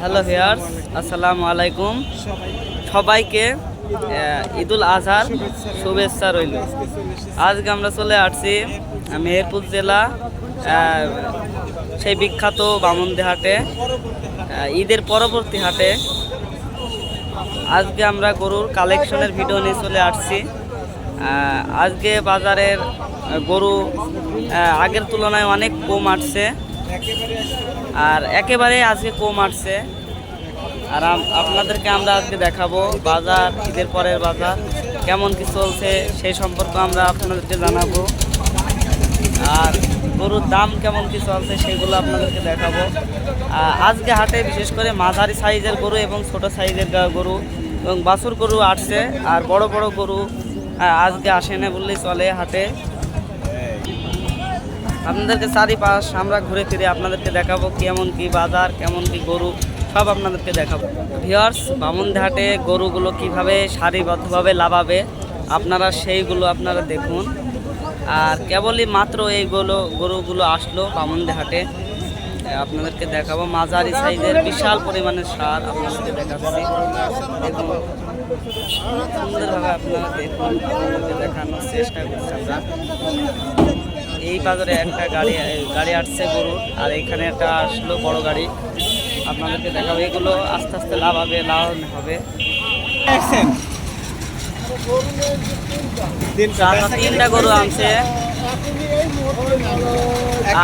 Hello here's আসসালামু আলাইকুম সবাইকে ঈদুল আজহার শুভেচ্ছা রইল। আজকে আমরা চলে আসছি মেহেরপুর জেলা সেই বিখ্যাত বামুনদি হাটে ঈদের পরবর্তী হাটে। আজকে আমরা গরুর কালেকশনের ভিডিও নিয়ে চলে আসছি। আজকে বাজারের গরু আগের তুলনায় অনেক কম আসছে। আর একেবারে আজকে কম আসছে। আর আপনাদেরকে আমরা আজকে দেখাবো বাজার ঈদের পরের বাজার কেমন কি চলছে সেই সম্পর্কে আমরা আপনাদেরকে জানাব। আর গরুর দাম কেমন কি চলছে সেগুলো আপনাদেরকে দেখাবো। আজকে হাটে বিশেষ করে মাঝারি সাইজের গরু এবং ছোট সাইজের গরু এবং বাছুর গরু আসছে। আর বড় বড় গরু আহ, আজকে আসে না বললেই চলে হাটে। আপনাদেরকে চারিপাশ আমরা ঘুরে ফিরে আপনাদেরকে দেখাবো কেমন কি বাজার, কেমন কি গরু, সব আপনাদেরকে দেখাবো। ভিওর্স বামুনঘাটে গরুগুলো কীভাবে সারিবদ্ধভাবে লাভাবে, আপনারা সেইগুলো আপনারা দেখুন। আর কেবলই মাত্র এইগুলো গরুগুলো আসলো বামুনঘাটে আপনাদেরকে দেখাবো মাঝারি সাইজের বিশাল পরিমাণের সার আপনাদেরকে দেখাচ্ছি। দেখুন, সুন্দরভাবে আপনারা দেখুন, আপনাদেরকে দেখানোর চেষ্টা করছি আমরা। এই বাজারে একটা গাড়ি গাড়ি আসছে গরুর আর এখানে একটা আসলো বড় গাড়ি। আপনাদেরকে দেখাবো এগুলো আস্তে আস্তে লাভ হবে লাভ হবে। তিনটা গরু আনছে।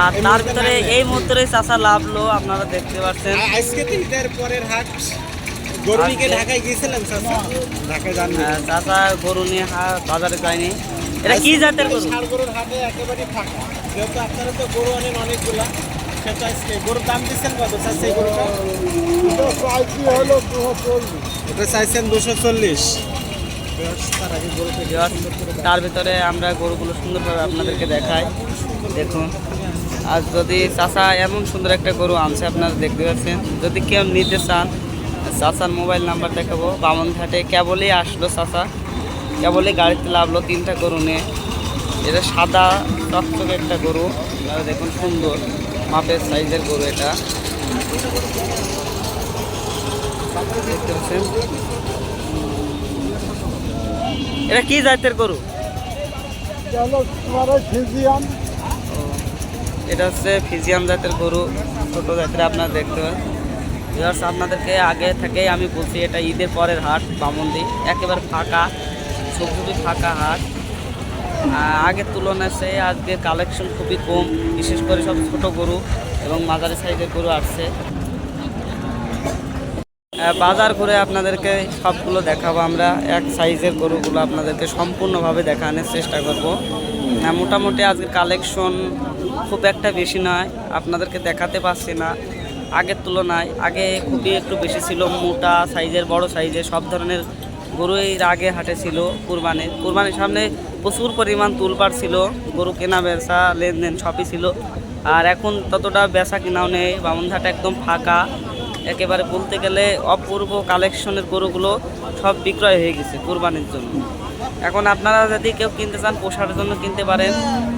আর তার ভিতরে এই মুহূর্তে চাষা লাভলো আপনারা দেখতে পাচ্ছেন। আজকে তো পরের হাট। গরু নিয়ে ঢাকায় যান চাষা? গরু নিয়ে বাজারে যায়নি। এটা কি জাতের গরু? ষাড় গরুর হাটে একেবারে ফাঁকা। যেহেতু আপনারা তো গরু আনেন অনেকগুলা সেটা আজকে গরুর দাম দিচ্ছেন কত? চাচ্ছে এই গরুটা? এটা চাইছেন দুশো চল্লিশ। তার ভিতরে আমরা গরুগুলো সুন্দরভাবে আপনাদেরকে দেখাই। দেখুন। আর যদি চাষা এমন সুন্দর একটা গরু আনছে আপনারা দেখতে পাচ্ছেন। যদি কেউ নিতে চান চাষার মোবাইল নাম্বার দেখাবো। বামনঘাটে কেবলই আসলো চাষা কেবলই গাড়িতে লাভলো তিনটা গরু নিয়ে এটা সাদা চকচকে একটা গরু। দেখুন সুন্দর, মাপের সাইজের গরু এটা। এটা কি জাতের গরু? এটা হচ্ছে ফিজিয়াম জাতের গরু, ছোট জাতের আপনারা দেখতে পান। আপনাদেরকে আগে থেকেই আমি বলছি, এটা ঈদের পরের হাট বামন্দি একেবারে ফাঁকা। ঝুপঝুপি ফাঁকা হাট। আগের তুলনায় সে আজকে কালেকশন খুবই কম, বিশেষ করে সব ছোট গরু এবং মাঝারি সাইজের গরু আসছে। বাজার ঘুরে আপনাদেরকে সবগুলো দেখাবো আমরা। এক সাইজের গরুগুলো আপনাদেরকে সম্পূর্ণভাবে দেখানোর চেষ্টা করব। মোটামুটি আজকে কালেকশন খুব একটা বেশি নয়, আপনাদেরকে দেখাতে পারছি না। আগের তুলনায় আগে খুবই একটু বেশি ছিল, মোটা সাইজের, বড় সাইজের, সব ধরনের গরু এর আগে হাটে ছিল কুরবানির। কুরবানির সামনে প্রচুর পরিমাণ তুলপার ছিল, গরু কেনা, বেচা, লেনদেন সবই ছিল। আর এখন ততটা বেচা কেনাও নেই বামনঘাট একদম ফাঁকা। একেবারে বলতে গেলে অপূর্ব কালেকশনের গরুগুলো সব বিক্রয় হয়ে গেছে কুরবানির জন্য। এখন আপনারা যদি কেউ কিনতে চান, পোষার জন্য কিনতে পারেন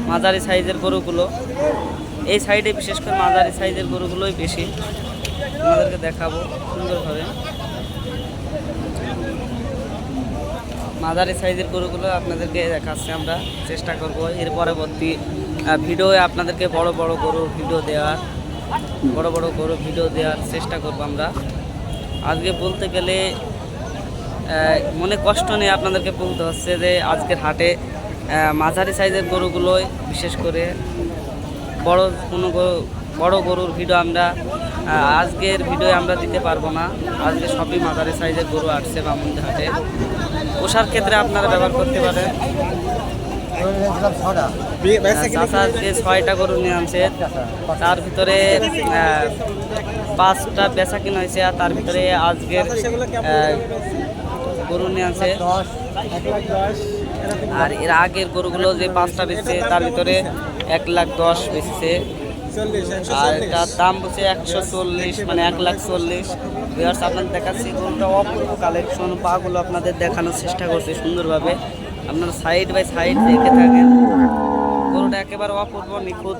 মাঝারি সাইজের গরুগুলো। এই সাইডে বিশেষ করে মাঝারি সাইজের গরুগুলোই বেশি। আপনাদেরকে দেখাবো সুন্দরভাবে। মাঝারি সাইজের গরুগুলো আপনাদেরকে দেখাচ্ছি আমরা, চেষ্টা করব। এর পরবর্তী ভিডিওয়ে আপনাদেরকে বড় বড় গরুর ভিডিও দেওয়ার, বড় বড় গরু ভিডিও দেওয়ার চেষ্টা করব আমরা। আজকে বলতে গেলে মনে কষ্ট নিয়ে আপনাদেরকে বলতে হচ্ছে যে, আজকের হাটে মাঝারি সাইজের গরুগুলোই বিশেষ করে বড় কোনো গরু, বড় গরুর ভিডিও আমরা আজকের ভিডিও আমরা দিতে পারব না। আজকে সবই মাঝারি সাইজের গরু আসছে বামুন্দি হাটে পোষার ক্ষেত্রে আপনারা ব্যবহার করতে পারেন। চাষা আজকে ছয়টা গরু নিয়ে আনছে, তার ভিতরে পাঁচটা বেচা কিনা হয়েছে আর তার ভিতরে আজকের গরু নিয়ে আনছে। আর এর আগের গরুগুলো যে পাঁচটা বেচছে, তার ভিতরে এক লাখ দশ বেচছে। আর এটার দাম বলছে একশো চল্লিশ মানে এক লাখ চল্লিশ। ভিউয়ার্স আপনাদের দেখাচ্ছি গরুটা অপূর্ব কালেকশন পাগুলো আপনাদের দেখানোর চেষ্টা করছে সুন্দরভাবে। আপনারা সাইড বাই সাইড দেখে থাকেন। গরুটা একেবারে অপূর্ব নিখুঁত?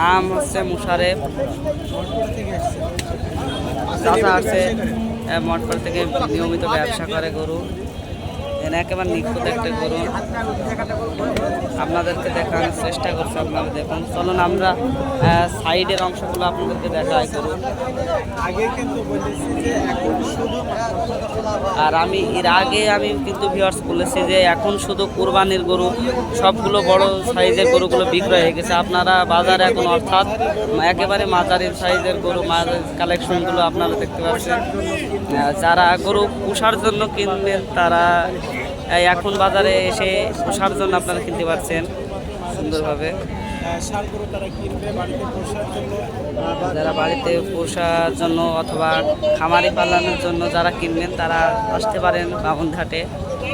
নাম হচ্ছে মুশারেফ। আসছেন? আছে ব্যবসা থেকে নিয়মিত ব্যবসা করে গরু। এনে একেবারে নিখুঁত একটা গরু আপনাদেরকে দেখানোর চেষ্টা করছি আপনারা দেখুন। চলুন আমরা সাইডের অংশগুলো আপনাদেরকে দেখাই গরু। আগে কিন্তু বলেছি যে এখন শুধু আর আমি এর আগে আমি কিন্তু ভিউয়ার্স বলেছি যে এখন শুধু কুরবানির গরু, সবগুলো বড় সাইজের গরুগুলো বিক্রয় হয়ে গেছে। আপনারা বাজারে এখন অর্থাৎ একেবারে মাঝারি সাইজের গরু কালেকশনগুলো আপনারা দেখতে পাচ্ছেন। যারা গরু পোষার জন্য কিনবেন, তারা এখন বাজারে এসে পোষার জন্য আপনারা কিনতে পারছেন সুন্দরভাবে। সার গরু তারা কিনবে, বাড়িতে পোষার জন্য। যারা বাড়িতে পোষার জন্য অথবা খামারি পালনের জন্য যারা কিনবেন, তারা আসতে পারেন বামুনঘাটে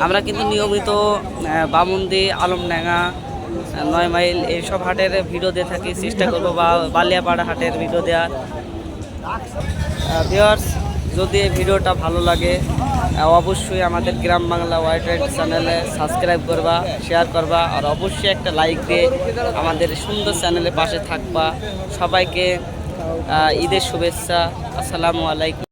আমরা কিন্তু নিয়মিত বামুনদি, আলমডাঙ্গা নয় মাইল এইসব হাটের ভিডিও দিয়ে থাকি। চেষ্টা করব বা বালিয়াপাড়া হাটের ভিডিও দেওয়ার। ভিওয়ার্স যদি এই ভিডিওটা ভালো লাগে অবশ্যই আমাদের গ্রাম বাংলা ওয়াইড রাইড চ্যানেলে সাবস্ক্রাইব করবা শেয়ার করবা, আর অবশ্যই একটা লাইক দিয়ে আমাদের সুন্দর চ্যানেলে পাশে থাকবা। সবাইকে ঈদের শুভেচ্ছা। আসসালামু আলাইকুম।